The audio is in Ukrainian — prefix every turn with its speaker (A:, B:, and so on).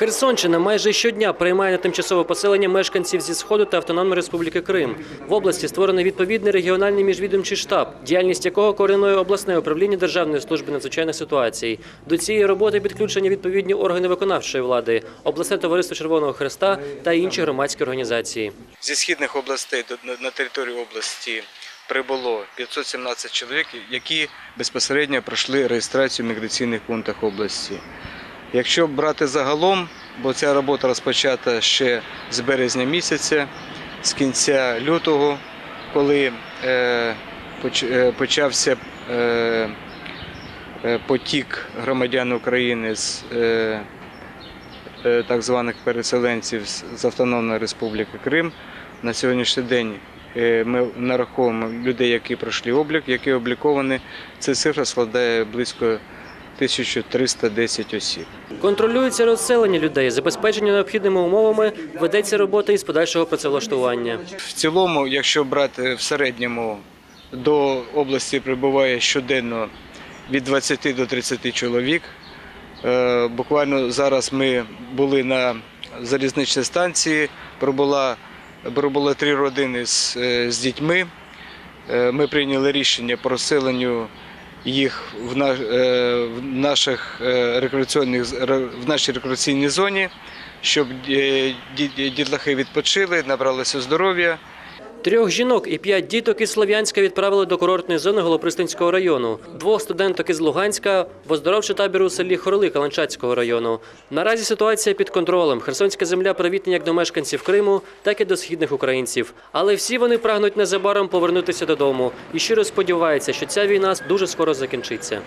A: Херсонщина майже щодня приймає на тимчасове поселення мешканців зі сходу та Автономної Республіки Крим. В області створений відповідний регіональний міжвідомчий штаб, діяльність якого координує обласне управління Державної служби надзвичайних ситуацій. До цієї роботи підключені відповідні органи виконавчої влади, обласне товариство Червоного Хреста та інші громадські організації.
B: Зі східних областей на територію області прибуло 517 чоловік, які безпосередньо пройшли реєстрацію в міграційних пунктах області. Якщо брати загалом, бо ця робота розпочата ще з березня місяця, з кінця лютого, коли е, е, почався е, потік громадян України з так званих переселенців з Автономної Республіки Крим. На сьогоднішній день ми нараховуємо людей, які пройшли облік, які обліковані. Ця цифра складає близько 1310 осіб.
A: Контролюється розселення людей, забезпечення необхідними умовами, ведеться робота із подальшого працевлаштування.
B: В цілому, якщо брати в середньому, до області прибуває щоденно від 20 до 30 чоловік. Е, Буквально зараз ми були на залізничній станції, пробула, пробули три родини з, е, з дітьми. Е, Ми прийняли рішення по розселенню їх в, е, в наших е, рекреаційних в нашій рекреаційній зоні, щоб е, дітлахи відпочили, набралися здоров'я.
A: Трьох жінок і п'ять діток із Слов'янська відправили до курортної зони Голопристинського району. Двох студенток із Луганська в оздоровчий табір у селі Хороли Каланчацького району. Наразі ситуація під контролем. Херсонська земля привітна як до мешканців Криму, так і до східних українців. Але всі вони прагнуть незабаром повернутися додому і щиро сподіваються, що ця війна дуже скоро закінчиться.